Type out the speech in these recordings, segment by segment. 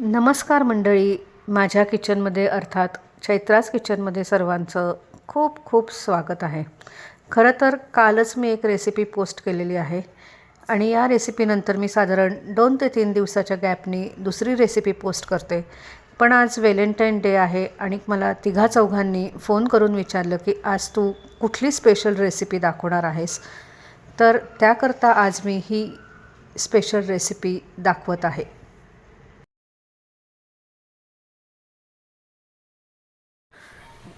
नमस्कार मंडळी. माझ्या किचनमध्ये अर्थात चैत्रास किचनमध्ये सर्वांचं खूप खूप स्वागत आहे. खरं तर कालच मी एक रेसिपी पोस्ट केलेली आहे आणि या रेसिपीनंतर मी साधारण दोन ते तीन दिवसाच्या गॅपनी दुसरी रेसिपी पोस्ट करते. पण आज व्हॅलेंटाईन डे आहे आणि मला तिघा चौघांनी फोन करून विचारलं की आज तू कुठली स्पेशल रेसिपी दाखवणार आहेस? तर त्याकरता आज मी ही स्पेशल रेसिपी दाखवत आहे.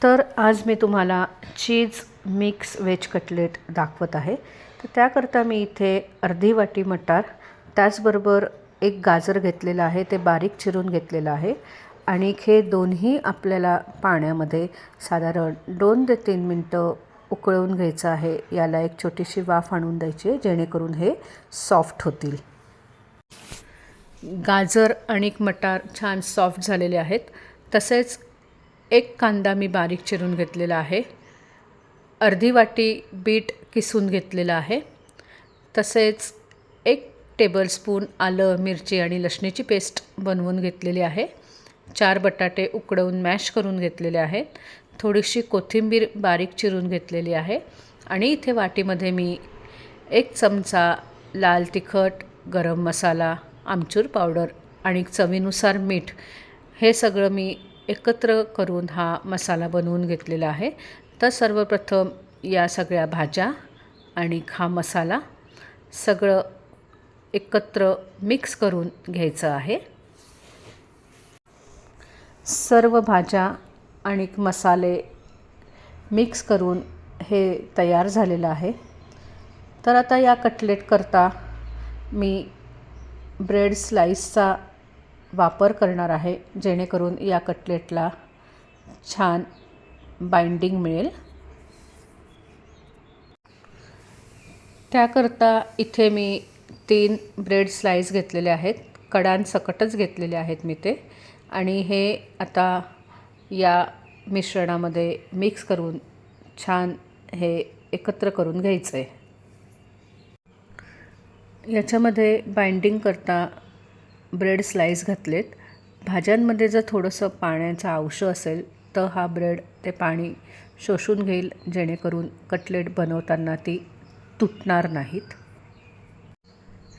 तर आज मी तुम्हाला चीज मिक्स व्हेज कटलेट दाखवत आहे. तर त्याकरता मी इथे अर्धी वाटी मटार त्याचबरोबर एक गाजर घेतलेलं आहे ते बारीक चिरून घेतलेलं आहे. आणि हे दोन्ही आपल्याला पाण्यामध्ये साधारण दोन ते तीन मिनटं उकळवून घ्यायचं आहे. याला एक छोटीशी वाफ आणून द्यायची आहे जेणेकरून हे सॉफ्ट होतील. गाजर आणि मटार छान सॉफ्ट झालेले आहेत. तसेच एक कांदा मी बारीक चिरून घेतलेला आहे. अर्धी वाटी बीट किसून घेतलेलं आहे. तसेच एक टेबलस्पून आलं मिरची आणि लसणीची पेस्ट बनवून घेतलेली आहे. चार बटाटे उकडवून मॅश करून घेतलेले आहेत थोडीशी कोथिंबीर बारीक चिरून घेतलेली आहे. आणि इथे वाटीमध्ये मी एक चमचा लाल तिखट गरम मसाला आमचूर पावडर आणि चवीनुसार मीठ हे सगळं मी एकत्र करून हा मसाला बनवून घेतलेला आहे. तर सर्वप्रथम या सगळ्या भाज्या आणि हा मसाला सगळं एकत्र मिक्स करून घ्यायचं आहे. सर्व भाज्या आणि मसाले मिक्स करून हे तयार झालेलं आहे. तर आता या कटलेट करता मी ब्रेड स्लाईसचा वापर करणार आहे जेणेकरून या कटलेटला छान बाइंडिंग मिळेल. त्याकरता इथे मी तीन ब्रेड स्लाईस घेतलेले आहेत. कडांसकटच घेतलेले आहेत मी ते. आणि हे आता या मिश्रणामध्ये मिक्स करून छान हे एकत्र करून घ्यायचं आहे याच्यामध्ये बाइंडिंग करता ब्रेड स्लाईस घातलेत. भाज्यांमध्ये जर थोडंसं पाण्याचा अंश असेल तर हा ब्रेड ते पाणी शोषून घेईल जेणेकरून कटलेट बनवताना ती तुटणार नाहीत.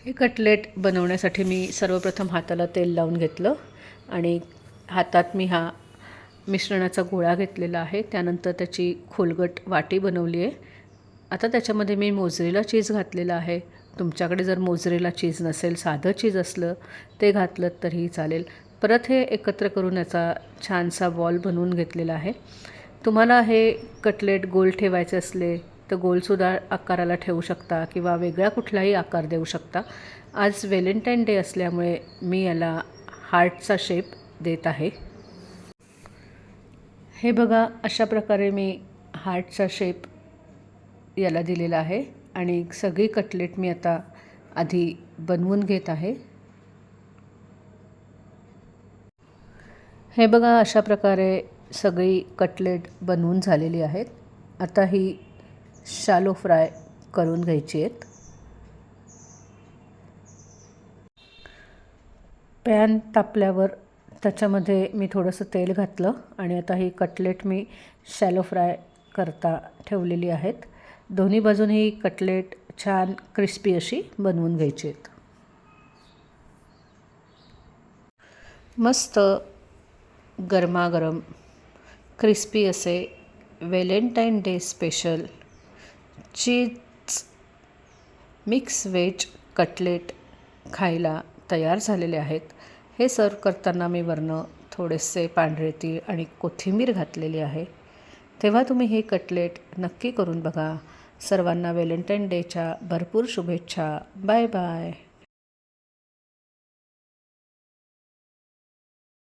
हे कटलेट बनवण्यासाठी मी सर्वप्रथम हाताला तेल लावून घेतलं आणि हातात मी हा मिश्रणाचा गोळा घेतलेला आहे. त्यानंतर त्याची खोलगट वाटी बनवली आहे. आता त्याच्यामध्ये मी मोजरेला चीज घातलेला आहे. तुमच्याकडे जर मोजरेला चीज नसेल साधं चीज असलं ते घातलं तरीही चालेल. परत हे एकत्र करून याचा छानसा बॉल बनवून घेतलेला आहे. तुम्हाला हे कटलेट गोल ठेवायचे असले तर गोलसुद्धा आकाराला ठेवू शकता किंवा वेगळा कुठलाही आकार देऊ शकता. आज व्हॅलेंटाईन डे असल्यामुळे मी याला हार्टचा शेप देत आहे. हे बघा अशा प्रकारे मी हार्टचा शेप याला दिलेला आहे. आणि सगळी कटलेट मी आता आधी बनवून घेत आहे. हे बघा अशा प्रकारे सगळी कटलेट बनवून झालेली आहेत. आता ही शालो फ्राय करून घ्यायची आहेत. पॅन तापल्यावर त्याच्यामध्ये मी थोडंसं तेल घातलं आणि आता ही कटलेट मी शॅलो फ्राय करता ठेवलेली आहेत. दोन्ही बाजून ही कटलेट छान क्रिस्पी अशी बनवून घ्यायची आहेत. मस्त गरमागरम क्रिस्पी असे Valentine day special cheese mix veg cutlet खायला तयार झालेले आहेत. हे सर्व करताना मी वरनं थोडेसे पांढरे तीळ आणि कोथिंबीर घातलेली आहे. तेव्हा तुम्ही हे कटलेट नक्की करून बघा. सर्वांना व्हॅलेंटाईन डेच्या भरपूर शुभेच्छा. Bye bye.